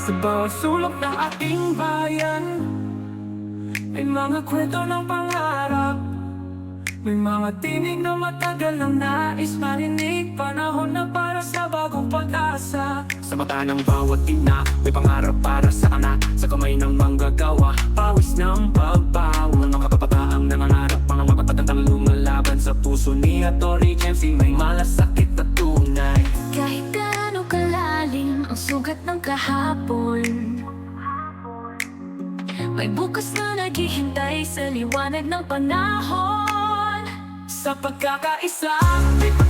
Sa bawat sulok ng ating bayan May mga kwento ng pangarap. May mga tinig na matagal nang nais marinig. Panahon na para sa bagong pag-asa. Sa mata ng bawat ina May pangarap para sa anak. Sa kamay ng manggagawa Pawis ng pagbawa puso ni Atty. MC May malasakit na tunay. Kahit gaano kalalim ang sugat ng kahapon. May bukas na naghihintay sa liwanag ng panahon. Sa pagkakaisa, may pag-asa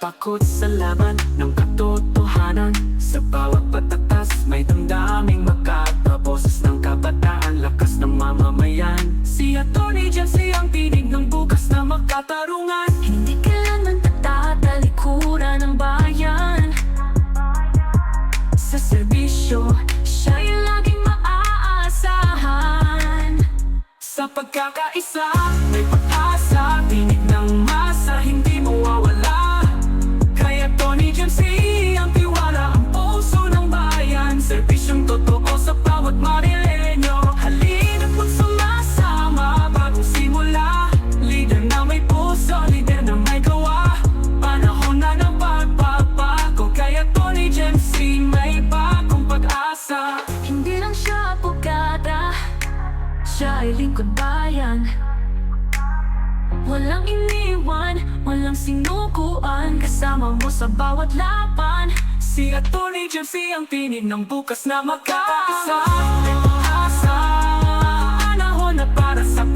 takot sa laban ng katotohanan. Sa bawat patatas may damdaming makata Boses ng kabataan, lakas ng mamamayan. Si Atty. Jesse ang tinig ng bukas na makatarungan Hindi kailanman patatalikuran ng bayan. Sa serbisyo, Siya'y laging maaasahan. Sa pagkakaisa May pag-asa, tinig ng Jeffrey may bagong pag-asa. Hindi lang siya abogada. Siya ay lingkod bayan. Walang iniwan, walang sinukuan. Kasama mo sa bawat laban. Si Atty. Jeffrey ang tinig ng bukas na magkakasa Asa, panahon na para sa